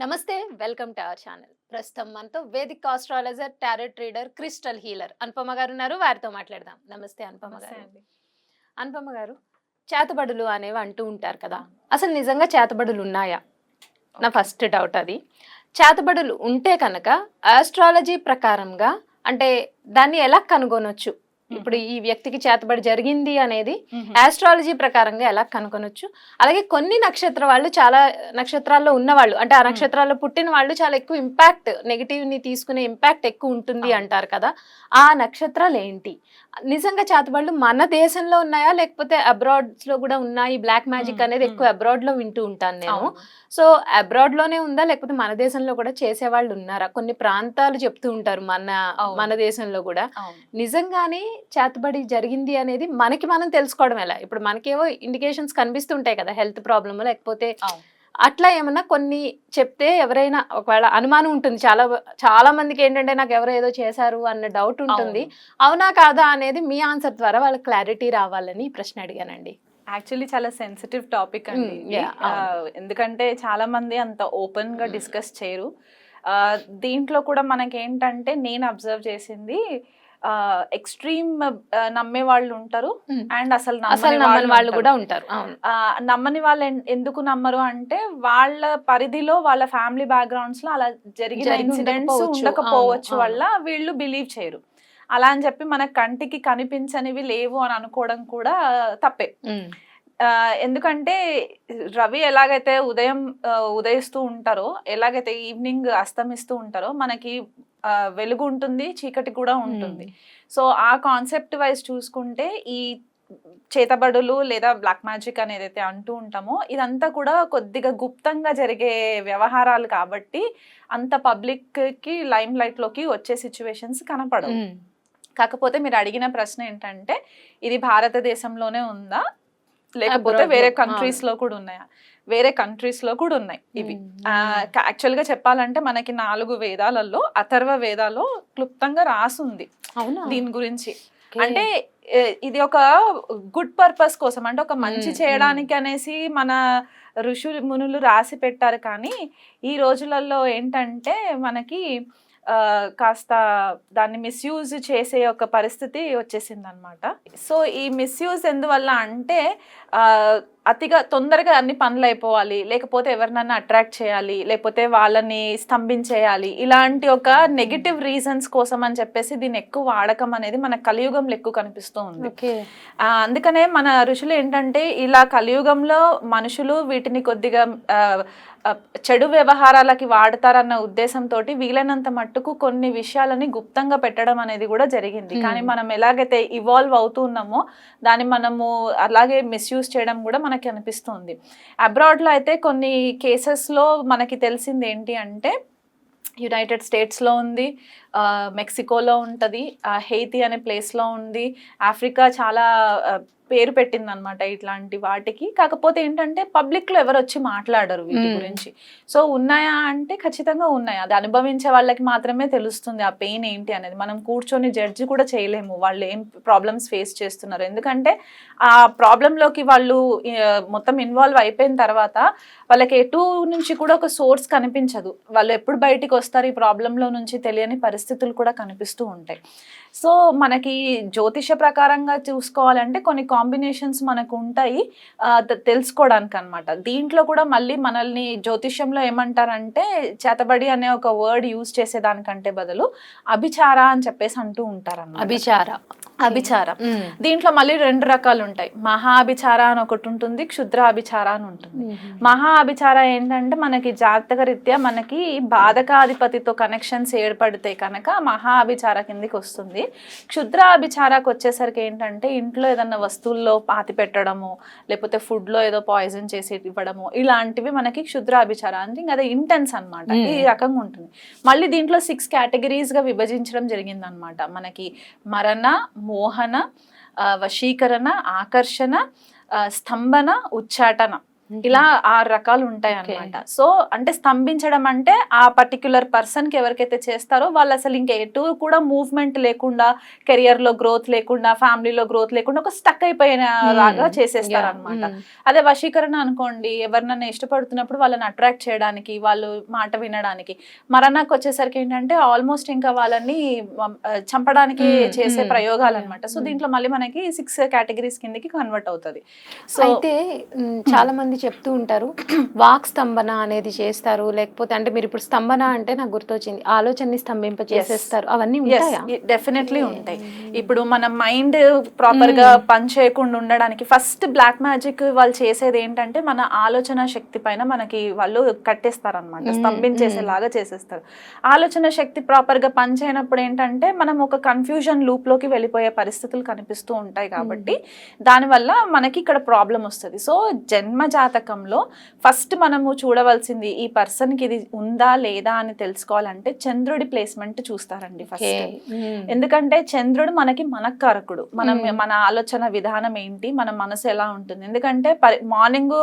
నమస్తే welcome to our channel. ప్రస్తుతం మనతో vedic astrologer tarot reader crystal healer Anupama garu ఉన్నారు. వారితో మాట్లాడదాం. నమస్తే అనుపమ గారు. అనుపమ గారు చేతబడులు అనేవి అంటూ ఉంటారు కదా. అసలు నిజంగా చేతబడులు ఉన్నాయా? నా ఫస్ట్ డౌట్ అది. చేతబడులు ఉంటే కనుక ఆస్ట్రాలజీ ప్రకారంగా అంటే దాన్ని ఎలా కనుగొనొచ్చు? ఇప్పుడు ఈ వ్యక్తికి చేతబడి జరిగింది అనేది ఆస్ట్రాలజీ ప్రకారంగా ఎలా కనుగొనొచ్చు? అలాగే కొన్ని నక్షత్ర వాళ్ళు చాలా నక్షత్రాల్లో ఉన్నవాళ్ళు అంటే ఆ. నక్షత్రాల్లో పుట్టిన వాళ్ళు చాలా ఎక్కువ ఇంపాక్ట్ నెగిటివ్ని తీసుకునే ఇంపాక్ట్ ఎక్కువ ఉంటుంది. అంటారు కదా. ఆ నక్షత్రాలు ఏంటి? నిజంగా చేతబడులు మన దేశంలో ఉన్నాయా? లేకపోతే అబ్రాడ్స్లో కూడా ఉన్నాయి? బ్లాక్ మ్యాజిక్ అనేది. ఎక్కువ అబ్రాడ్లో వింటూ ఉంటాను నేను. సో అబ్రాడ్లోనే ఉందా? లేకపోతే మన దేశంలో కూడా చేసే వాళ్ళు ఉన్నారా? కొన్ని ప్రాంతాలు చెప్తూ ఉంటారు మన. మన దేశంలో కూడా. నిజంగానే చేతబడి జరిగింది అనేది మనకి మనం తెలుసుకోవడం ఎలా? ఇప్పుడు మనకేవో ఇండికేషన్స్ కనిపిస్తుంటాయి కదా హెల్త్ ప్రాబ్లమ్ లేకపోతే అట్లా ఏమన్నా కొన్ని చెప్తే ఎవరైనా ఒకవేళ అనుమానం ఉంటుంది చాలా చాలా మందికి ఏంటంటే నాకు ఎవరో ఏదో చేశారు అన్న డౌట్ ఉంటుంది. అవునా. కాదా అనేది మీ ఆన్సర్ ద్వారా వాళ్ళకి క్లారిటీ రావాలని ప్రశ్న అడిగానండి. యాక్చువల్లీ చాలా సెన్సిటివ్ టాపిక్ అండి ఎందుకంటే చాలా మంది అంత ఓపెన్గా. డిస్కస్ చేయరు. దీంట్లో కూడా మనకి ఏంటంటే నేను అబ్జర్వ్ చేసింది ఎక్స్ట్రీమ్ నమ్మే వాళ్ళు ఉంటారు. అండ్ అసలు అసలు నమ్మని వాళ్ళు. కూడా ఉంటారు. నమ్మని వాళ్ళు ఎందుకు నమ్మరు అంటే వాళ్ళ పరిధిలో వాళ్ళ ఫ్యామిలీ బ్యాక్గ్రౌండ్స్లో అలా జరిగిన జరిగి ఇన్సిడెంట్స్ ఉండకపోవచ్చు. వల్ల వీళ్ళు బిలీవ్ చేయరు. అలా అని చెప్పి మన కంటికి కనిపించనివి లేవు అని అనుకోవడం కూడా తప్పే. ఆ, ఎందుకంటే రవి ఎలాగైతే ఉదయం ఉదయిస్తూ ఉంటారో ఎలాగైతే ఈవినింగ్ అస్తమిస్తూ ఉంటారో మనకి వెలుగు ఉంటుంది చీకటి కూడా ఉంటుంది. సో ఆ కాన్సెప్ట్ వైజ్ చూసుకుంటే ఈ చేతబడులు లేదా బ్లాక్ మ్యాజిక్ అనేది అయితే అంటూ ఉంటామో ఇదంతా కూడా కొద్దిగా గుప్తంగా జరిగే వ్యవహారాలు కాబట్టి అంత పబ్లిక్కి లైమ్ లైట్లోకి వచ్చే సిచ్యువేషన్స్ కనపడవు. కాకపోతే మీరు అడిగిన ప్రశ్న ఏంటంటే ఇది భారతదేశంలోనే ఉందా? లేకపోతే వేరే. కంట్రీస్లో కూడా ఉన్నాయా? వేరే కంట్రీస్లో కూడా ఉన్నాయి ఇవి. ఉమ్, యాక్చువల్గా చెప్పాలంటే మనకి నాలుగు వేదాలలో అథర్వ వేదాలో క్లుప్తంగా రాసుంది అవునా? దీని గురించి. అంటే ఇది ఒక గుడ్ పర్పస్ కోసం అంటే ఒక మంచి చేయడానికి అనేసి మన ఋషులు మునులు రాసి పెట్టారు కానీ ఈ రోజులలో ఏంటంటే మనకి కాస్త దాన్ని మిస్యూజ్ చేసే ఒక పరిస్థితి వచ్చేసింది అనమాట సో ఈ మిస్యూజ్ ఎందువల్ల అంటే అతిగా తొందరగా అన్ని పనులు అయిపోవాలి. లేకపోతే ఎవరినన్నా అట్రాక్ట్ చేయాలి. లేకపోతే వాళ్ళని స్తంభించేయాలి. ఇలాంటి ఒక నెగిటివ్ రీజన్స్ కోసం అని చెప్పేసి దీన్ని ఎక్కువ వాడకం అనేది మన కలియుగంలో ఎక్కువ కనిపిస్తూ ఉంది. అందుకనే మన ఋషులు ఏంటంటే ఇలా కలియుగంలో మనుషులు వీటిని కొద్దిగా చెడు వ్యవహారాలకి వాడతారన్న ఉద్దేశంతో వీలైనంత మట్టుకు కొన్ని విషయాలని గుప్తంగా పెట్టడం అనేది కూడా జరిగింది. కానీ మనం ఎలాగైతే ఇవాల్వ్ అవుతూ ఉన్నామో దాన్ని మనము అలాగే మిస్యూజ్ చేయడం కూడా మనకి అనిపిస్తుంది అబ్రాడ్లో అయితే కొన్ని కేసెస్లో మనకి తెలిసింది ఏంటి అంటే యునైటెడ్ స్టేట్స్లో ఉంది మెక్సికోలో ఉంటుంది హెయితీ అనే ప్లేస్లో ఉంది ఆఫ్రికా చాలా పేరు పెట్టింది అనమాట ఇట్లాంటి వాటికి. కాకపోతే ఏంటంటే పబ్లిక్లో ఎవరు వచ్చి మాట్లాడరు వీటి. గురించి. సో ఉన్నాయా అంటే ఖచ్చితంగా ఉన్నాయి. అది అనుభవించే వాళ్ళకి మాత్రమే తెలుస్తుంది ఆ పెయిన్ ఏంటి అనేది. మనం కూర్చొని జడ్జి కూడా చేయలేము. వాళ్ళు ఏం ప్రాబ్లమ్స్ ఫేస్ చేస్తున్నారు. ఎందుకంటే ఆ ప్రాబ్లంలోకి వాళ్ళు మొత్తం ఇన్వాల్వ్ అయిపోయిన తర్వాత వాళ్ళకి ఎటు నుంచి కూడా ఒక సోర్స్ కనిపించదు. వాళ్ళు ఎప్పుడు బయటికి వస్తారు ఈ ప్రాబ్లంలో నుంచి తెలియని పరిస్థితులు కూడా కనిపిస్తూ ఉంటాయి. సో మనకి జ్యోతిష ప్రకారంగా చూసుకోవాలంటే కొన్ని కాంబినేషన్స్ మనకు ఉంటాయి తెలుసుకోవడానికి అనమాట దీంట్లో కూడా మళ్ళీ మనల్ని జ్యోతిష్యంలో ఏమంటారంటే చేతబడి అనే ఒక వర్డ్ యూజ్ చేసేదానికంటే బదులు అభిచార అని చెప్పేసి అంటూ ఉంటారు అభిచార. అభిచారం. దీంట్లో మళ్ళీ రెండు రకాలు ఉంటాయి మహా అభిచార అని ఒకటి ఉంటుంది క్షుద్ర అభిచార అని ఉంటుంది. మహా అభిచార ఏంటంటే మనకి జాతక రీత్యా మనకి బాధకాధిపతితో కనెక్షన్స్ ఏర్పడితే కనుక మహా అభిచార కిందికి వస్తుంది క్షుద్ర అభిచారకు వచ్చేసరికి ఏంటంటే ఇంట్లో ఏదన్నా వస్తువుల్లో పాతి పెట్టడము లేకపోతే ఫుడ్లో ఏదో పాయిజన్ చేసి ఇవ్వడము ఇలాంటివి మనకి క్షుద్ర అభిచార అంటే ఇంకా అదే ఇంటెన్స్ అనమాట. ఈ రకంగా ఉంటుంది. మళ్ళీ దీంట్లో సిక్స్గా విభజించడం జరిగిందనమాట మనకి మరణ మోహన వశీకరణ ఆకర్షణ స్తంభన ఉచ్చాటన. ఇలా ఆరు రకాలు ఉంటాయి అన్నమాట సో అంటే స్తంభించడం అంటే ఆ పర్టిక్యులర్ పర్సన్కి ఎవరికైతే చేస్తారో వాళ్ళు అసలు ఇంకా ఎటు కూడా మూవ్మెంట్ లేకుండా కెరియర్లో గ్రోత్ లేకుండా ఫ్యామిలీలో గ్రోత్ లేకుండా ఒక స్టక్ అయిపోయిన లాగా చేసేస్తారు అనమాట అదే వశీకరణ అనుకోండి ఎవరినైనా ఇష్టపడుతున్నప్పుడు వాళ్ళని అట్రాక్ట్ చేయడానికి వాళ్ళు మాట వినడానికి. మరణాకు వచ్చేసరికి ఏంటంటే ఆల్మోస్ట్ ఇంకా వాళ్ళని చంపడానికి చేసే. ప్రయోగాలు అనమాట సో. దీంట్లో మళ్ళీ మనకి సిక్స్ కేటగిరీస్ కిందకి కన్వర్ట్ అవుతుంది. సో అయితే చాలా మంది చెప్తూ ఉంటారు. వాక్ స్తంభన అనేది చేస్తారు. లేకపోతే అంటే మీరు ఇప్పుడు స్తంభన అంటే నాకు గుర్తొచ్చింది. ఆలోచనని స్తంభింప చేసేస్తారు. అవన్నీ ఉంటాయా? డెఫినెట్లీ ఉంటాయి. ఇప్పుడు మన మైండ్ ప్రాపర్గా పని చేయకుండా ఉండడానికి ఫస్ట్ బ్లాక్ మ్యాజిక్ వాళ్ళు చేసేది ఏంటంటే మన ఆలోచన శక్తి పైన మనకి వాళ్ళు కట్టేస్తారు అనమాట స్తంభించేసేలాగా చేసేస్తారు. ఆలోచన శక్తి ప్రాపర్గా పని చేయనప్పుడు ఏంటంటే మనం ఒక కన్ఫ్యూజన్ లూప్లోకి వెళ్ళిపోయే పరిస్థితులు కనిపిస్తూ ఉంటాయి కాబట్టి దానివల్ల మనకి ఇక్కడ ప్రాబ్లం వస్తుంది. సో జన్మ జాతకంలో ఫస్ట్ మనము చూడవలసింది ఈ పర్సన్కి ఇది ఉందా లేదా అని తెలుసుకోవాలంటే చంద్రుడి ప్లేస్మెంట్ చూస్తారండి. ఫస్ట్. ఎందుకంటే చంద్రుడు మనకి మనకారకుడు మనం. మన ఆలోచన విధానం ఏంటి మన మనసు ఎలా ఉంటుంది ఎందుకంటే మార్నింగ్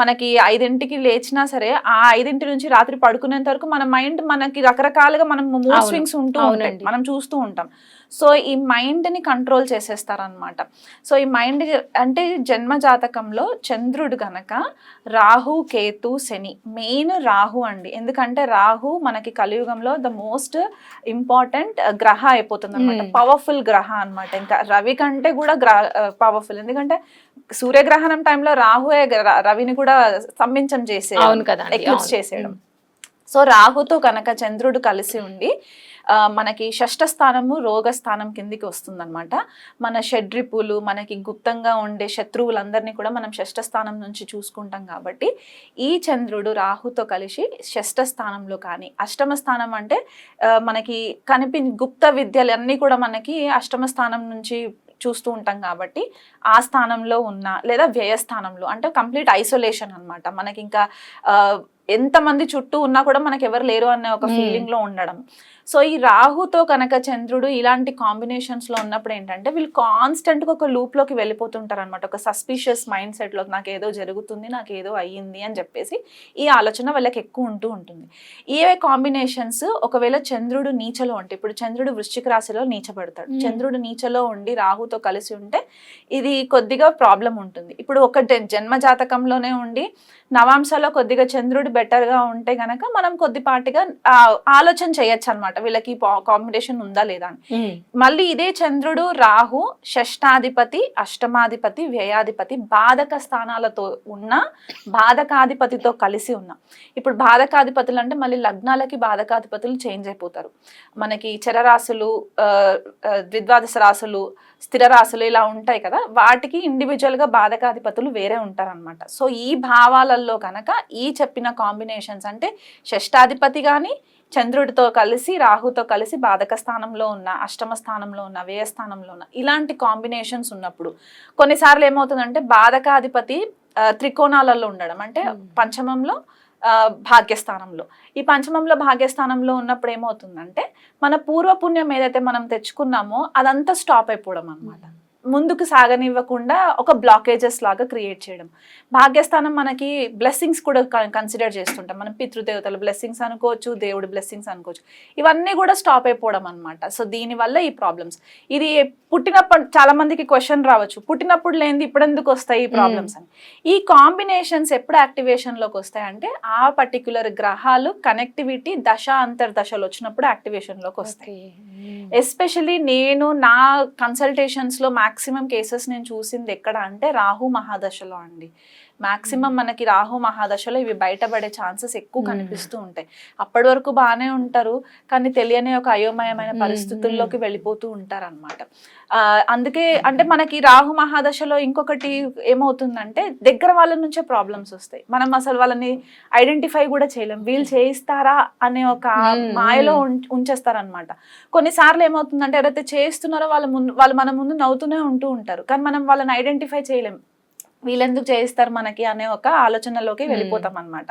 మనకి ఐదింటికి లేచినా సరే ఆ ఐదింటి నుంచి రాత్రి పడుకునేంత వరకు మన మైండ్ మనకి రకరకాలుగా మనం మూడ్. స్వింగ్స్ ఉంటూ ఉంటాయి. మనం చూస్తూ ఉంటాం సో ఈ మైండ్ని కంట్రోల్ చేసేస్తారనమాట సో ఈ మైండ్ అంటే జన్మ జాతకంలో చంద్రుడు గనక రాహు కేతు శని మెయిన్ రాహు అండి. ఎందుకంటే రాహు మనకి కలియుగంలో ద మోస్ట్ ఇంపార్టెంట్ గ్రహ అయిపోతుంది అనమాట Hmm. పవర్ఫుల్ గ్రహ అన్నమాట. ఇంకా రవి కంటే కూడా గ్ర పవర్ఫుల్ ఎందుకంటే సూర్యగ్రహణం టైంలో రాహుయే రవిని కూడా స్తంభించం చేసే అవును కదండి, ఎక్లిప్స్ అవును. చేసేయడం. సో రాహుతో కనుక చంద్రుడు కలిసి ఉండి మనకి షష్ఠ స్థానము రోగ స్థానం కిందికి వస్తుందన్నమాట. మన షడ్రిపులు మనకి గుప్తంగా ఉండే శత్రువులందరినీ కూడా మనం షష్ఠ స్థానం నుంచి చూసుకుంటాం కాబట్టి ఈ చంద్రుడు రాహుతో కలిసి షష్ఠ స్థానంలో కానీ అష్టమ స్థానం అంటే మనకి కనిపి గుప్త విద్యలు అన్నీ కూడా మనకి అష్టమ స్థానం నుంచి చూస్తూ ఉంటాం కాబట్టి ఆ స్థానంలో ఉన్న లేదా వ్యయ స్థానంలో అంటే కంప్లీట్ ఐసోలేషన్ అన్నమాట. మనకి ఇంకా ఎంతమంది చుట్టూ ఉన్నా కూడా మనకి ఎవరు లేరు అనే ఒక Hmm. ఫీలింగ్లో ఉండడం. సో ఈ రాహుతో కనుక చంద్రుడు ఇలాంటి కాంబినేషన్స్లో ఉన్నప్పుడు ఏంటంటే వీళ్ళు కాన్స్టెంట్గా ఒక లూప్లోకి వెళ్ళిపోతుంటారు అనమాట ఒక సస్పిషియస్ మైండ్ సెట్లో నాకు ఏదో జరుగుతుంది నాకు ఏదో అయ్యింది అని చెప్పేసి ఈ ఆలోచన వాళ్ళకి ఎక్కువ ఉంటూ ఉంటుంది. ఏ కాంబినేషన్స్ ఒకవేళ చంద్రుడు నీచలో ఉంటే ఇప్పుడు చంద్రుడు వృశ్చిక రాశిలో నీచబడతాడు. చంద్రుడు నీచలో ఉండి రాహుతో కలిసి ఉంటే ఇది కొద్దిగా ప్రాబ్లం ఉంటుంది. ఇప్పుడు ఒక జన్మ జాతకంలోనే ఉండి నవాంశలో కొద్దిగా చంద్రుడు better గా ఉంటే గనక మనం కొద్దిపాటిగా ఆలోచన చేయొచ్చు అనమాట వీళ్ళకి కాంబినేషన్ ఉందా లేదా అని. మళ్ళీ ఇదే చంద్రుడు రాహు షష్టాధిపతి అష్టమాధిపతి వ్యయాధిపతి బాధక స్థానాలతో ఉన్న బాధకాధిపతితో కలిసి ఉన్న. ఇప్పుడు బాధకాధిపతులు అంటే మళ్ళీ లగ్నాలకి బాధకాధిపతులు చేంజ్ అయిపోతారు. మనకి చరరాశులు ద్విద్వాదశ రాశులు స్థిర రాశులు ఇలా ఉంటాయి కదా. వాటికి ఇండివిజువల్గా బాధకాధిపతులు వేరే ఉంటారన్నమాట. సో ఈ భావాలలో కనుక ఈ చెప్పిన కాంబినేషన్స్ అంటే షష్టాధిపతి కానీ చంద్రుడితో కలిసి రాహుతో కలిసి బాధక స్థానంలో ఉన్న అష్టమ స్థానంలో ఉన్న వ్యయ స్థానంలో ఉన్న ఇలాంటి కాంబినేషన్స్ ఉన్నప్పుడు కొన్నిసార్లు ఏమవుతుందంటే బాధకాధిపతి త్రికోణాలలో ఉండడం. అంటే. పంచమంలో ఆ, భాగ్యస్థానంలో. ఈ పంచమంలో భాగ్యస్థానంలో ఉన్నప్పుడు ఏమవుతుందంటే మన పూర్వపుణ్యం ఏదైతే మనం తెచ్చుకున్నామో అదంతా స్టాప్ అయిపోవడం అన్నమాట. ముందుకు సాగనివ్వకుండా ఒక బ్లాకేజెస్ లాగా క్రియేట్ చేయడం. భాగ్యస్థానం మనకి బ్లెస్సింగ్స్ కూడా కన్సిడర్ చేస్తుంటాం. మనం పితృదేవతల బ్లెస్సింగ్స్ అనుకోవచ్చు దేవుడి బ్లెస్సింగ్స్ అనుకోవచ్చు. ఇవన్నీ కూడా స్టాప్ అయిపోవడం అనమాట సో దీనివల్ల ఈ ప్రాబ్లమ్స్ ఇది పుట్టినప్పుడు చాలా మందికి క్వశ్చన్ రావచ్చు. పుట్టినప్పుడు లేనిది ఇప్పుడు ఎందుకు వస్తాయి ఈ ప్రాబ్లమ్స్ అని. ఈ కాంబినేషన్స్ ఎప్పుడు యాక్టివేషన్లోకి వస్తాయంటే ఆ పర్టికులర్ గ్రహాలు కనెక్టివిటీ దశ అంతర్దశలు వచ్చినప్పుడు యాక్టివేషన్లోకి వస్తాయి. ఎస్పెషల్లీ నేను నా కన్సల్టేషన్స్లో మాక్సిమం కేసెస్ నేను చూసింది ఎక్కడ అంటే రాహు మహాదశలో అండి. మాక్సిమం మనకి రాహు మహాదశలో ఇవి బయటపడే ఛాన్సెస్ ఎక్కువ. కనిపిస్తూ ఉంటాయి. అప్పటి వరకు బాగానే ఉంటారు కానీ తెలియని ఒక అయోమయమైన పరిస్థితుల్లోకి వెళ్ళిపోతూ ఉంటారు అనమాట అందుకే అంటే మనకి రాహు మహాదశలో ఇంకొకటి ఏమవుతుందంటే దగ్గర వాళ్ళ నుంచే ప్రాబ్లమ్స్ వస్తాయి. మనం అసలు వాళ్ళని ఐడెంటిఫై కూడా చేయలేం. వీళ్ళు చేయిస్తారా అనే ఒక మాయలో ఉంచేస్తారనమాట కొన్నిసార్లు ఏమవుతుందంటే ఎవరైతే చేస్తున్నారో వాళ్ళ ముందు వాళ్ళు మన ముందు నవ్వుతూనే ఉంటూ ఉంటారు. కానీ మనం వాళ్ళని ఐడెంటిఫై చేయలేం. వీళ్ళెందుకు చేయిస్తారు మనకి అనే ఒక ఆలోచనలోకి వెళ్ళిపోతాం అనమాట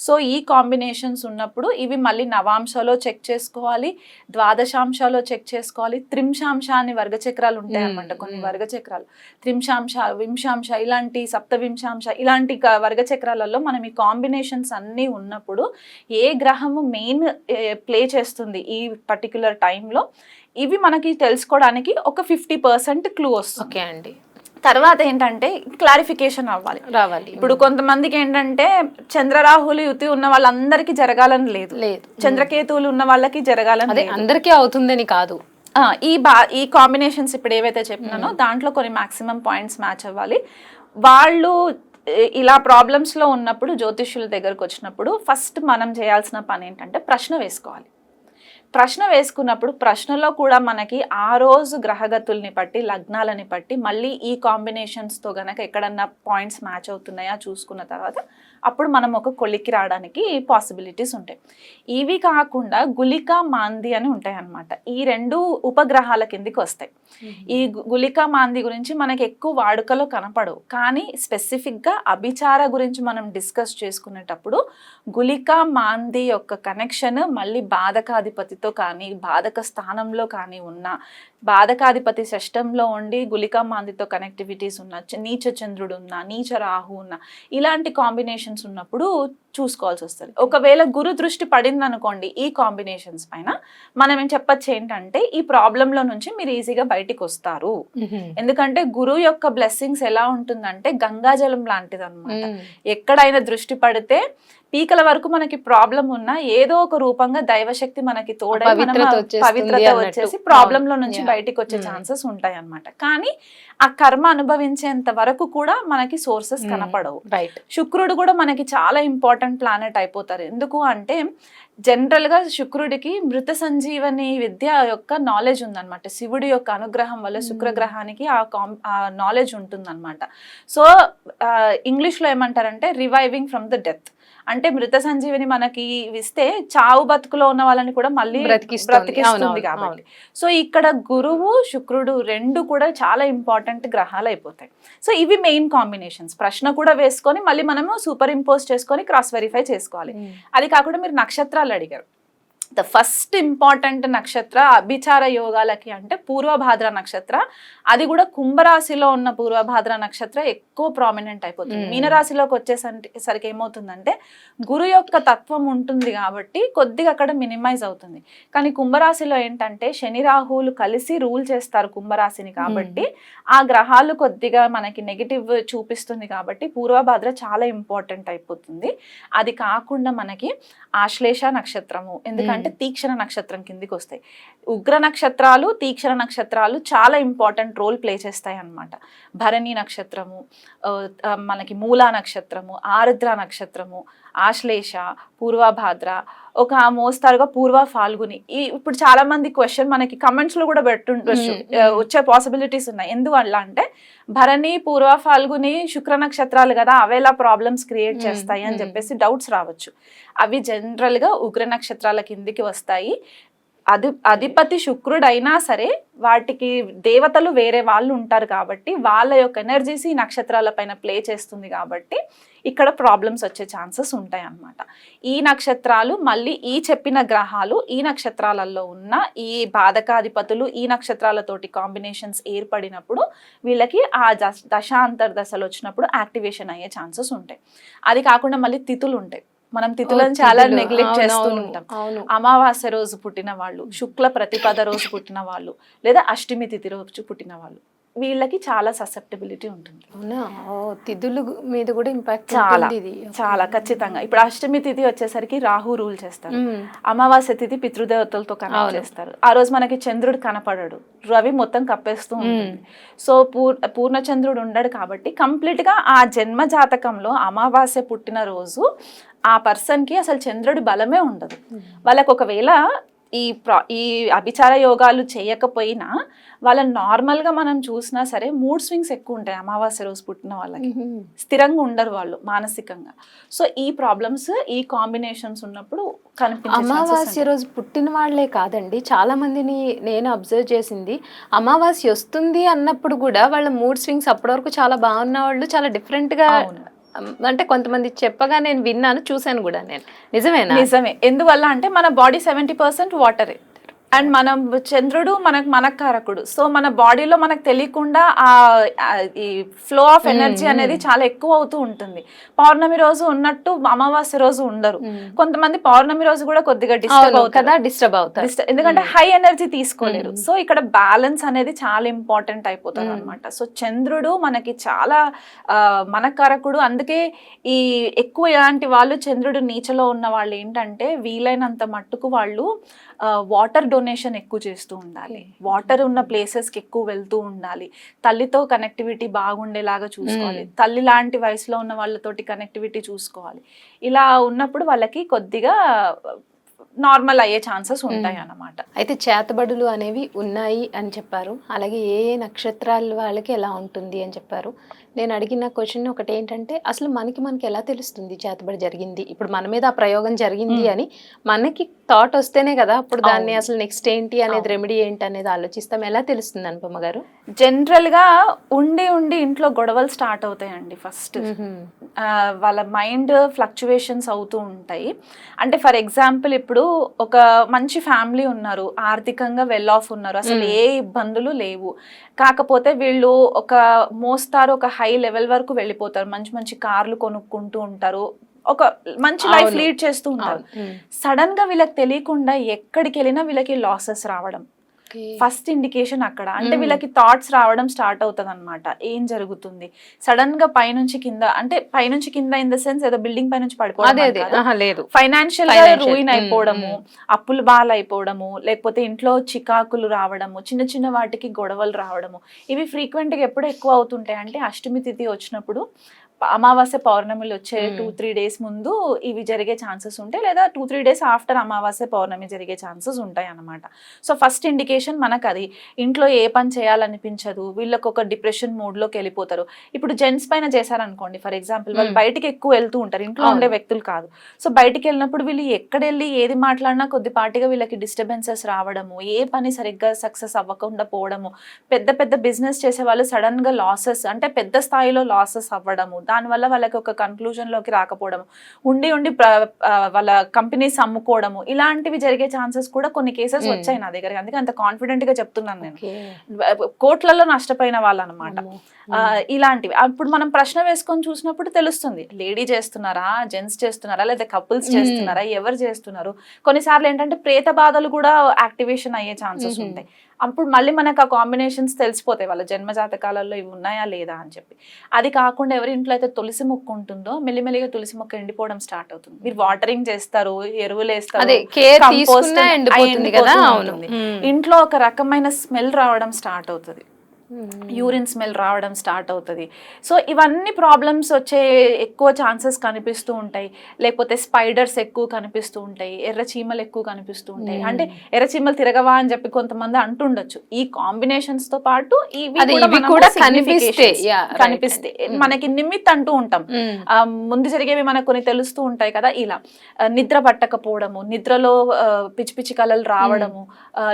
సో ఈ కాంబినేషన్స్ ఉన్నప్పుడు ఇవి మళ్ళీ నవాంశలో చెక్ చేసుకోవాలి ద్వాదశాంశాలో చెక్ చేసుకోవాలి త్రింశాంశ అని వర్గ చక్రాలు ఉంటాయి అనమాట. కొన్ని మ్మ్. వర్గ చక్రాలు త్రింశాంశ వింశాంశ ఇలాంటి సప్తవింశాంశ ఇలాంటి క- వర్గ చక్రాలలో మనం ఈ కాంబినేషన్స్ అన్నీ ఉన్నప్పుడు ఏ గ్రహము మెయిన్ ప్లే చేస్తుంది ఈ పర్టికులర్ టైంలో ఇవి మనకి తెలుసుకోవడానికి ఒక ఫిఫ్టీ పర్సెంట్ క్లూ వస్తుంది. ఓకే అండి. తర్వాత ఏంటంటే క్లారిఫికేషన్ అవ్వాలి. రావాలి. ఇప్పుడు కొంతమందికి ఏంటంటే చంద్రరాహులు యుతి ఉన్న వాళ్ళందరికీ జరగాలని లేదు. లేదు. చంద్రకేతువులు ఉన్న వాళ్ళకి జరగాలని. అందరికీ అవుతుందని కాదు. ఈ బా ఈ కాంబినేషన్స్ ఇప్పుడు ఏవైతే చెప్పినానో దాంట్లో కొన్ని మాక్సిమం పాయింట్స్ మ్యాచ్ అవ్వాలి. వాళ్ళు ఇలా ప్రాబ్లమ్స్లో ఉన్నప్పుడు జ్యోతిష్యుల దగ్గరకు వచ్చినప్పుడు ఫస్ట్ మనం చేయాల్సిన పని ఏంటంటే ప్రశ్న వేసుకోవాలి. ప్రశ్న వేసుకున్నప్పుడు ప్రశ్నలో కూడా మనకి ఆ రోజు గ్రహగతుల్ని బట్టి లగ్నాలని బట్టి మళ్ళీ ఈ కాంబినేషన్స్తో గనక ఎక్కడన్నా పాయింట్స్ మ్యాచ్ అవుతున్నాయా చూసుకున్న తర్వాత అప్పుడు మనం ఒక కొలిక్కి రావడానికి పాసిబిలిటీస్ ఉంటాయి. ఇవి కాకుండా గులిక మాంది అని ఉంటాయి అన్నమాట ఈ రెండు ఉపగ్రహాల కిందికి వస్తాయి. ఈ గులిక మాంది గురించి మనకి ఎక్కువ వాడుకలో కనపడవు. కానీ స్పెసిఫిక్గా అభిచార గురించి మనం డిస్కస్ చేసుకునేటప్పుడు గులిక మాంది యొక్క కనెక్షన్ మళ్ళీ బాధకాధిపతితో కానీ బాధక స్థానంలో కానీ ఉన్న బాధకాధిపతి షష్టంలో ఉండి గులిక మాందితో కనెక్టివిటీస్ ఉన్న నీచ చంద్రుడు ఉన్న నీచ రాహు ఉన్న ఇలాంటి కాంబినేషన్స్ ఉన్నప్పుడు చూసుకోవాల్సి వస్తుంది. ఒకవేళ గురు దృష్టి పడింది అనుకోండి ఈ కాంబినేషన్స్ పైన మనం ఏం చెప్పచ్చు ఏంటంటే ఈ ప్రాబ్లంలో నుంచి మీరు ఈజీగా బయటికి వస్తారు ఎందుకంటే గురువు యొక్క బ్లెస్సింగ్స్ ఎలా ఉంటుందంటే గంగాజలం లాంటిది అనమాట ఎక్కడైనా దృష్టి పడితే పీకల వరకు మనకి ప్రాబ్లం ఉన్నా ఏదో ఒక రూపంగా దైవశక్తి మనకి తోడై మనం పవిత్రత. వచ్చేసి ప్రాబ్లం లో నుంచి. బయటికి వచ్చే Mm. ఛాన్సెస్ ఉంటాయి అన్నమాట కానీ ఆ కర్మ అనుభవించేంత వరకు కూడా మనకి సోర్సెస్ Mm. కనపడవు రైట్ శుక్రుడు కూడా మనకి చాలా ఇంపార్టెంట్ ప్లానెట్ అయిపోతారు ఎందుకు అంటే జనరల్గా శుక్రుడికి మృత సంజీవని విద్య యొక్క నాలెడ్జ్ ఉందన్నమాట శివుడి యొక్క అనుగ్రహం వల్ల Hmm. శుక్రగ్రహానికి ఆ కాం ఆ నాలెడ్జ్ ఉంటుందన్నమాట సో ఇంగ్లీష్లో ఏమంటారంటే రివైవింగ్ ఫ్రమ్ ద డెత్ అంటే మృత సంజీవిని మనకి ఇస్తే చావు బతుకులో ఉన్న వాళ్ళని కూడా మళ్ళీ బ్రతికిస్తుంది. కాబట్టి. సో ఇక్కడ గురువు శుక్రుడు రెండు కూడా చాలా ఇంపార్టెంట్ గ్రహాలు అయిపోతాయి. సో ఇవి మెయిన్ కాంబినేషన్స్. ప్రశ్న కూడా వేసుకొని మళ్ళీ మనము సూపర్ ఇంపోజ్ చేసుకొని క్రాస్ వెరిఫై చేసుకోవాలి. అది కాకుండా మీరు నక్షత్రాలు అడిగారు. ద ఫస్ట్ ఇంపార్టెంట్ నక్షత్ర అభిచార యోగాలకి అంటే పూర్వభాద్ర నక్షత్ర. అది కూడా కుంభరాశిలో ఉన్న పూర్వభాద్ర నక్షత్ర ఎక్కువ ప్రామినెంట్ అయిపోతుంది. మీనరాశిలోకి వచ్చేసరికి ఏమవుతుందంటే గురు యొక్క తత్వం ఉంటుంది కాబట్టి కొద్దిగా అక్కడ మినిమైజ్ అవుతుంది. కానీ కుంభరాశిలో ఏంటంటే శని రాహువులు కలిసి రూల్ చేస్తారు కుంభరాశిని కాబట్టి ఆ గ్రహాలు కొద్దిగా మనకి నెగిటివ్ చూపిస్తుంది కాబట్టి పూర్వభాద్ర చాలా ఇంపార్టెంట్ అయిపోతుంది. అది కాకుండా మనకి ఆశ్లేష నక్షత్రము. ఎందుకంటే తీక్షణ నక్షత్రం కిందికి వస్తాయి. ఉగ్ర నక్షత్రాలు తీక్షణ నక్షత్రాలు చాలా ఇంపార్టెంట్ రోల్ ప్లే చేస్తాయి అన్నమాట. భరణి నక్షత్రము ఆ, మనకి మూలా నక్షత్రము ఆరుద్ర నక్షత్రము ఆశ్లేష పూర్వభాద్ర ఒక మోస్తారుగా పూర్వ ఫాల్గుని ఈ ఇప్పుడు చాలా మంది క్వశ్చన్ మనకి కమెంట్స్లో కూడా పెట్టుండొచ్చు. వచ్చే పాసిబిలిటీస్ ఉన్నాయి ఎందువల్ల అంటే భరణి పూర్వ ఫాల్గుని శుక్ర నక్షత్రాలు కదా అవేలా ప్రాబ్లమ్స్ క్రియేట్ చేస్తాయి అని. చెప్పేసి డౌట్స్ రావచ్చు అవి జనరల్గా ఉగ్ర నక్షత్రాల కిందికి వస్తాయి అధి అధిపతి శుక్రుడు అయినా సరే వాటికి దేవతలు వేరే వాళ్ళు ఉంటారు కాబట్టి వాళ్ళ యొక్క ఎనర్జీస్ ఈ నక్షత్రాల పైన ప్లే చేస్తుంది కాబట్టి ఇక్కడ ప్రాబ్లమ్స్ వచ్చే ఛాన్సెస్ ఉంటాయి అన్నమాట ఈ నక్షత్రాలు మళ్ళీ ఈ చెప్పిన గ్రహాలు ఈ నక్షత్రాలలో ఉన్న ఈ బాధకాధిపతులు ఈ నక్షత్రాలతోటి కాంబినేషన్స్ ఏర్పడినప్పుడు వీళ్ళకి ఆ దశ దశాంతర్ దశలు వచ్చినప్పుడు యాక్టివేషన్ అయ్యే ఛాన్సెస్ ఉంటాయి. అది కాకుండా మళ్ళీ తిథులు ఉంటాయి. మనం తిథులను చాలా. నెగ్లెక్ట్ చేస్తూ ఉంటాం. అమావాస్య రోజు పుట్టిన వాళ్ళు శుక్ల ప్రతిపద రోజు పుట్టిన వాళ్ళు లేదా అష్టమి తిథి రోజు పుట్టిన వాళ్ళు. వీళ్ళకి చాలా ససెప్టబిలిటీ ఉంటుంది. తిథులు మీద కూడా ఇంపాక్ట్ చాలా ఇది. చాలా ఖచ్చితంగా. ఇప్పుడు అష్టమి తిథి వచ్చేసరికి రాహు రూల్ చేస్తారు. అమావాస్య తిథి పితృదేవతలతో కనెక్ట్. చేస్తారు. ఆ రోజు మనకి చంద్రుడు కనపడడు. రవి మొత్తం కప్పేస్తూ ఉంటుంది. సో పూర్ పూర్ణచంద్రుడు ఉండడు కాబట్టి కంప్లీట్గా ఆ జన్మ జాతకంలో అమావాస్య పుట్టిన రోజు ఆ పర్సన్కి అసలు చంద్రుడి బలమే ఉండదు. వాళ్ళకి ఒకవేళ ఈ ప్రా ఈ అభిచార యోగాలు చేయకపోయినా వాళ్ళ నార్మల్గా మనం చూసినా సరే మూడ్ స్వింగ్స్ ఎక్కువ ఉంటాయి అమావాస్య రోజు పుట్టిన వాళ్ళకి. స్థిరంగా ఉండరు వాళ్ళు మానసికంగా సో ఈ ప్రాబ్లమ్స్ ఈ కాంబినేషన్స్ ఉన్నప్పుడు కనిపించే అమావాస్య. రోజు పుట్టిన వాళ్ళే కాదండి చాలా మందిని నేను అబ్జర్వ్ చేసింది అమావాస్య వస్తుంది అన్నప్పుడు కూడా వాళ్ళ మూడ్ స్వింగ్స్ అప్పటి వరకు చాలా బాగున్న వాళ్ళు చాలా డిఫరెంట్గా అవును. అమ్, అంటే కొంతమంది చెప్పగా నేను విన్నాను చూశాను కూడా నేను. నిజమేనా? నిజమే. ఎందువల్ల అంటే మన బాడీ సెవెంటీ పర్సెంట్ వాటరే. అండ్ మనం చంద్రుడు మనకు మన కారకుడు సో మన బాడీలో మనకు తెలియకుండా ఆ ఈ ఫ్లో ఆఫ్ ఎనర్జీ అనేది చాలా ఎక్కువ అవుతూ ఉంటుంది. పౌర్ణమి రోజు ఉన్నట్టు అమావాస్య రోజు ఉండరు. కొంతమంది పౌర్ణమి రోజు కూడా కొద్దిగా డిస్టర్బ్ కదా డిస్టర్బ్ అవుతారు. ఎందుకంటే హై ఎనర్జీ తీసుకోలేరు. సో ఇక్కడ బ్యాలెన్స్ అనేది చాలా ఇంపార్టెంట్ అయిపోతుంది అనమాట సో చంద్రుడు మనకి చాలా ఆ, మన కారకుడు అందుకే ఈ ఎక్కువ ఇలాంటి వాళ్ళు చంద్రుడు నీచలో ఉన్న వాళ్ళు ఏంటంటే వీలైనంత మట్టుకు వాళ్ళు వాటర్ డొనేషన్ ఎక్కువ చేస్తూ ఉండాలి. వాటర్ ఉన్న places కి ఎక్కువ వెళ్తూ ఉండాలి. తల్లితో కనెక్టివిటీ బాగుండేలాగా చూసుకోవాలి. తల్లి లాంటి వయసులో ఉన్న వాళ్ళతోటి కనెక్టివిటీ చూసుకోవాలి. ఇలా ఉన్నప్పుడు వాళ్ళకి కొద్దిగా నార్మల్ అయ్యే ఛాన్సెస్ ఉంటాయి అన్నమాట. అయితే చేతబడులు అనేవి ఉన్నాయి అని చెప్పారు. అలాగే ఏ ఏ నక్షత్రాల వాళ్ళకి ఎలా ఉంటుంది అని చెప్పారు. నేను అడిగిన క్వశ్చన్ ఒకటి ఏంటంటే అసలు మనకి మనకి ఎలా తెలుస్తుంది చేతబడి జరిగింది? ఇప్పుడు మన మీద ఆ ప్రయోగం జరిగింది Hmm. అని మనకి థాట్ వస్తేనే కదా అప్పుడు దాన్ని. అసలు నెక్స్ట్ ఏంటి అనేది. రెమెడీ ఏంటి అనేది ఆలోచిస్తాం. ఎలా తెలుస్తుంది అనుపమ గారు? జనరల్గా ఉండి ఉండి ఇంట్లో గొడవలు స్టార్ట్ అవుతాయండి ఫస్ట్ వాళ్ళ మైండ్ ఫ్లక్చువేషన్స్ అవుతూ ఉంటాయి. అంటే ఫర్ ఎగ్జాంపుల్ ఇప్పుడు ఒక మంచి ఫ్యామిలీ ఉన్నారు ఆర్థికంగా వెల్ ఆఫ్ ఉన్నారు అసలు. ఏ ఇబ్బందులు లేవు. కాకపోతే వీళ్ళు ఒక మోస్తారు ఒక హై లెవెల్ వరకు వెళ్ళిపోతారు. మంచి మంచి కార్లు కొనుక్కుంటూ ఉంటారు. ఒక మంచి లైఫ్. లీడ్ చేస్తూ ఉంటారు. సడన్గా వీళ్ళకి తెలియకుండా ఎక్కడికి వెళ్ళినా వీళ్ళకి లాసెస్ రావడం. ఫస్ట్ ఇండికేషన్ అక్కడ. అంటే. వీళ్ళకి థాట్స్ రావడం స్టార్ట్ అవుతుంది అనమాట ఏం జరుగుతుంది? సడన్గా పైనుంచి కింద అంటే పైనుంచి కింద ఇన్ ద సెన్స్ ఏదో బిల్డింగ్ పైనుంచి పడిపోవడం లేదు. ఫైనాన్షియల్గా. రూయిన్ అయిపోవడము అప్పులు బాల్ అయిపోవడము లేకపోతే ఇంట్లో చికాకులు రావడము చిన్న చిన్న వాటికి గొడవలు రావడము ఇవి ఫ్రీక్వెంట్గా ఎప్పుడు ఎక్కువ అవుతుంటాయి. అంటే అష్టమి తిథి వచ్చినప్పుడు అమావాస్య పౌర్ణమిలు వచ్చే. టూ త్రీ డేస్ ముందు ఇవి జరిగే ఛాన్సెస్ ఉంటాయి లేదా టూ త్రీ డేస్ ఆఫ్టర్ అమావాస్య పౌర్ణమి జరిగే ఛాన్సెస్ ఉంటాయి అన్నమాట సో ఫస్ట్ ఇండికేషన్ మనకు అది ఇంట్లో ఏ పని చేయాలనిపించదు వీళ్ళకి ఒక డిప్రెషన్లోకి వెళ్ళిపోతారు ఇప్పుడు జెంట్స్ పైన చేశారనుకోండి ఫర్ ఎగ్జాంపుల్ వాళ్ళు మ్మ్. బయటికి ఎక్కువ వెళ్తూ ఉంటారు ఇంట్లో ఉండే. వ్యక్తులు కాదు సో బయటికి వెళ్ళినప్పుడు వీళ్ళు ఎక్కడ వెళ్ళి ఏది మాట్లాడినా కొద్దిపాటిగా వీళ్ళకి డిస్టర్బెన్సెస్ రావడము ఏ పని సరిగ్గా సక్సెస్ అవ్వకుండా పోవడము పెద్ద పెద్ద బిజినెస్ చేసే వాళ్ళు సడన్గా లాసెస్ అంటే పెద్ద స్థాయిలో లాసెస్ అవ్వడము దానివల్ల వాళ్ళకి ఒక కన్క్లూజన్లోకి రాకపోవడము ఉండి ఉండి వాళ్ళ కంపెనీస్ అమ్ముకోవడము ఇలాంటివి జరిగే ఛాన్సెస్ కూడా కొన్ని కేసెస్. వచ్చాయి నా దగ్గర. అందుకే అంత కాన్ఫిడెంట్గా చెప్తున్నాను నేను. కోట్లలో నష్టపోయిన వాళ్ళు అనమాట అమ్మో. ఆ, ఇలాంటివి. అప్పుడు మనం ప్రశ్న వేసుకొని చూసినప్పుడు తెలుస్తుంది. లేడీ చేస్తున్నారా? జెంట్స్ చేస్తున్నారా? లేదా కపుల్స్. చేస్తున్నారా? ఎవరు చేస్తున్నారు? కొన్నిసార్లు ఏంటంటే ప్రేత బాధలు కూడా యాక్టివేషన్ అయ్యే ఛాన్సెస్. ఉంటాయి. అప్పుడు మళ్ళీ మనకు ఆ కాంబినేషన్స్ తెలిసిపోతాయి. వాళ్ళ జన్మ జాతకాలలో ఇవి ఉన్నాయా లేదా అని చెప్పి. అది కాకుండా ఎవరి ఇంట్లో అయితే తులసి మొక్క ఉంటుందో మెల్లిమెల్లిగా తులసి మొక్క ఎండిపోవడం స్టార్ట్ అవుతుంది. మీరు వాటరింగ్ చేస్తారు ఎరువులు వేస్తారు. ఇంట్లో ఒక రకమైన స్మెల్ రావడం స్టార్ట్ అవుతుంది. యూరిన్ స్మెల్ రావడం స్టార్ట్ అవుతుంది. సో ఇవన్నీ ప్రాబ్లమ్స్ వచ్చే ఎక్కువ ఛాన్సెస్ కనిపిస్తూ ఉంటాయి. లేకపోతే స్పైడర్స్ ఎక్కువ కనిపిస్తూ ఉంటాయి. ఎర్ర చీమలు ఎక్కువ కనిపిస్తూ ఉంటాయి. Hmm. అంటే ఎర్ర చీమలు తిరగవా అని చెప్పి కొంతమంది అంటుండొచ్చు. ఈ కాంబినేషన్స్తో పాటు ఇవి కూడా కనిపిస్తే. కనిపిస్తే. Hmm. మనకి నిమిత్ అంటూ ఉంటాం. ముందు జరిగేవి మనకు కొన్ని తెలుస్తూ ఉంటాయి కదా. ఇలా నిద్ర పట్టకపోవడము నిద్రలో పిచ్చి పిచ్చి కళలు రావడము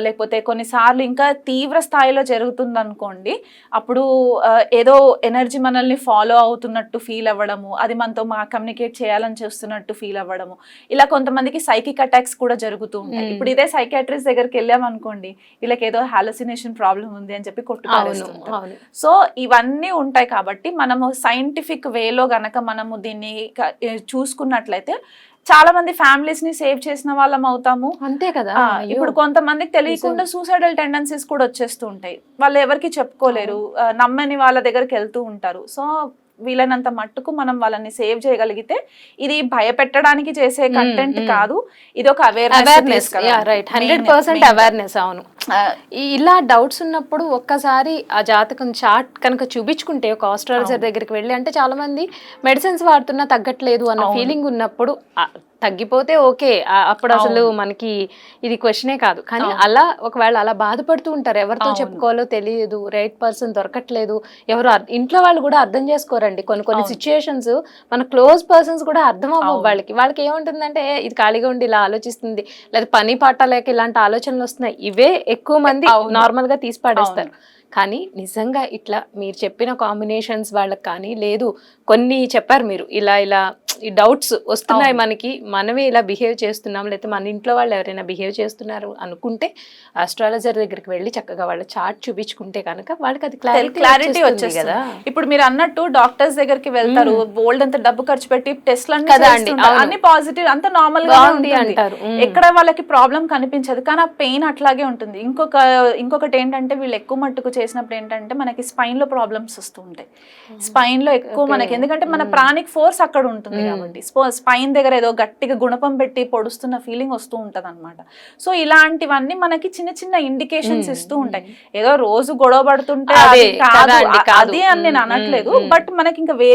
లేకపోతే కొన్నిసార్లు ఇంకా తీవ్ర స్థాయిలో జరుగుతుంది అనుకోండి అప్పుడు ఆ, ఏదో ఎనర్జీ మనల్ని ఫాలో అవుతున్నట్టు ఫీల్ అవ్వడము అది మనతో మా కమ్యూనికేట్ చేయాలని చూస్తున్నట్టు ఫీల్ అవ్వడము. ఇలా కొంతమందికి సైకిక్ అటాక్స్ కూడా జరుగుతూ ఉంటాయి. ఇప్పుడు ఇదే సైకాట్రిస్ట్ దగ్గరికి వెళ్ళాం అనుకోండి వీళ్ళకి ఏదో హాలసినేషన్ ప్రాబ్లం ఉంది అని చెప్పి కొట్టుకుంటారు అవును సో ఇవన్నీ ఉంటాయి కాబట్టి మనము సైంటిఫిక్ వేలో గనక మనము దీన్ని చూసుకున్నట్లయితే చాలా మంది ఫ్యామిలీస్ని సేవ్ చేసిన వాళ్ళం అవుతాము. అంతే కదా. ఇప్పుడు కొంతమందికి తెలియకుండా సూసైడల్ టెండెన్సీస్ కూడా వచ్చేస్తూ ఉంటాయి వాళ్ళు ఎవరికి చెప్పుకోలేరు. నమ్మని వాళ్ళ దగ్గరికి వెళ్తూ ఉంటారు. సో వీలైనంత మట్టుకు మనం వాళ్ళని సేవ్ చేయగలిగితే ఇది భయపెట్టడానికి చేసే కంటెంట్. కాదు. ఇది ఒక awareness awareness right hundred percent awareness అవును. ఇలా డౌట్స్ ఉన్నప్పుడు ఒక్కసారి ఆ జాతకం చార్ట్ కనుక చూపించుకుంటే ఒక ఆస్ట్రాలజర్. దగ్గరికి వెళ్ళి అంటే చాలా మంది మెడిసిన్స్ వాడుతున్నా తగ్గట్లేదు అన్న. ఫీలింగ్ ఉన్నప్పుడు తగ్గిపోతే ఓకే అప్పుడు అసలు. మనకి ఇది క్వశ్చనే కాదు కానీ. అలా ఒకవేళ అలా బాధపడుతూ ఉంటారు ఎవరితో. చెప్పుకోవాలో తెలియదు రైట్ పర్సన్ దొరకట్లేదు ఎవరు ఇంట్లో వాళ్ళు కూడా అర్థం చేసుకోరండి కొన్ని కొన్ని. సిచ్యుయేషన్స్ మన క్లోజ్ పర్సన్స్ కూడా అర్థం అవ్వవు. వాళ్ళకి వాళ్ళకి ఏముంటుందంటే "ఏ, ఇది ఖాళీగా ఉండి ఇలా ఆలోచిస్తుంది లేదా పని పాట లేక ఇలాంటి ఆలోచనలు వస్తున్నాయి ఇవే ఎక్కువ మంది అవును. నార్మల్గా తీసి పడేస్తారు కానీ నిజంగా ఇట్లా మీరు చెప్పిన కాంబినేషన్స్ వాళ్ళకి కానీ లేదు కొన్ని చెప్పారు మీరు ఇలా ఇలా ఈ డౌట్స్ వస్తున్నాయి. మనకి మనమే ఇలా బిహేవ్ చేస్తున్నాం లేకపోతే మన ఇంట్లో వాళ్ళు ఎవరైనా బిహేవ్ చేస్తున్నారు అనుకుంటే ఆస్ట్రాలజర్ దగ్గరికి వెళ్ళి చక్కగా వాళ్ళ చార్ట్ చూపించుకుంటే కనుక వాళ్ళకి అది క్లారిటీ క్లారిటీ వచ్చేస్తుంది కదా ఇప్పుడు మీరు అన్నట్టు డాక్టర్స్ దగ్గరికి వెళ్తారు బోల్డ్ అంత డబ్బు ఖర్చు పెట్టి టెస్ట్లు కదా అండి, అవును. అన్ని పాజిటివ్ అంత నార్మల్గా ఉంటుంది అంటారు. ఎక్కడ వాళ్ళకి ప్రాబ్లం కనిపించదు కానీ ఆ పెయిన్ అట్లాగే ఉంటుంది ఇంకొక ఇంకొకటి ఏంటంటే వీళ్ళు ఎక్కువ మట్టుకు చేసినప్పుడు ఏంటంటే మనకి స్పైన్లో ప్రాబ్లమ్స్ వస్తూ ఉంటాయి స్పైన్లో ఎక్కువ. మనకి ఎందుకంటే మన. ప్రాణిక్ ఫోర్స్ అక్కడ ఉంటుంది. కాబట్టి. స్పైన్ దగ్గర ఏదో గట్టిగా గుణపం పెట్టి పొడుస్తున్న ఫీలింగ్ వస్తూ ఉంటది అనమాట సో ఇలాంటివన్నీ మనకి చిన్న చిన్న ఇండికేషన్స్. ఇస్తూ ఉంటాయి. ఏదో రోజు గొడవ పడుతుంటే అదే, అని నేను అనట్లేదు. బట్ మనకి ఇంకా వేరే